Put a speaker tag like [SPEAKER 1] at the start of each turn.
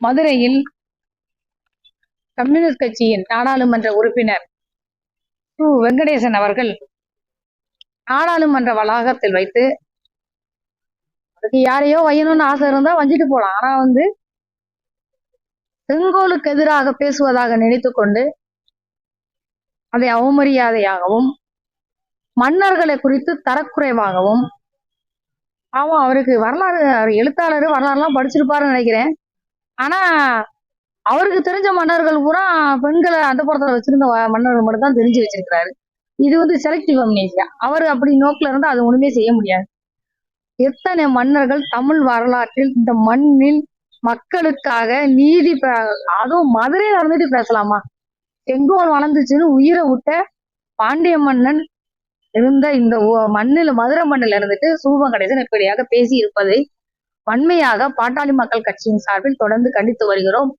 [SPEAKER 1] மதுரையில் கம்யூனிஸ்ட் கட்சியின் நாடாளுமன்ற உறுப்பினர் சு வெங்கடேசன் அவர்கள் நாடாளுமன்ற வளாகத்தில் வைத்து அதுக்கு யாரையோ வையணும்னு ஆசை இருந்தா வஞ்சிட்டு போலாம். ஆனா வந்து செங்கோலுக்கு எதிராக பேசுவதாக நினைத்து கொண்டு அதை அவமரியாதையாகவும் மன்னர்களை குறித்து தரக்குறைவாகவும் ஆமா அவருக்கு வரலாறு அவர் எழுத்தாளர் வரலாறுலாம் படிச்சிருப்பாருன்னு நினைக்கிறேன். ஆனா அவருக்கு தெரிஞ்ச மன்னர்கள் பூரா பெண்களை அந்த புறத்துல வச்சிருந்த வ- மன்னர்கள் மட்டும் தான் தெரிஞ்சு வச்சிருக்கிறாரு. இது வந்து செலக்டிவ் அம்னேசியா அவர் அப்படி நோக்கில இருந்து அது ஒண்ணுமே செய்ய முடியாது. எத்தனை மன்னர்கள் தமிழ் வரலாற்றில் இந்த மண்ணில் மக்களுக்காக நீதி அதுவும் மதுரையில் நடந்துட்டு பேசலாமா? செங்கோல் வளர்ந்துச்சுன்னு உயிரை விட்ட பாண்டிய மன்னன் இருந்த இந்த மண்ணில் மதுரை மண்ணில் இருந்துட்டு சூபம் கணேசன் இப்படியாக பேசி இருப்பதை வன்மையாக பாட்டாளி மக்கள் கட்சியின் சார்பில் தொடர்ந்து கண்டித்து வருகிறோம்.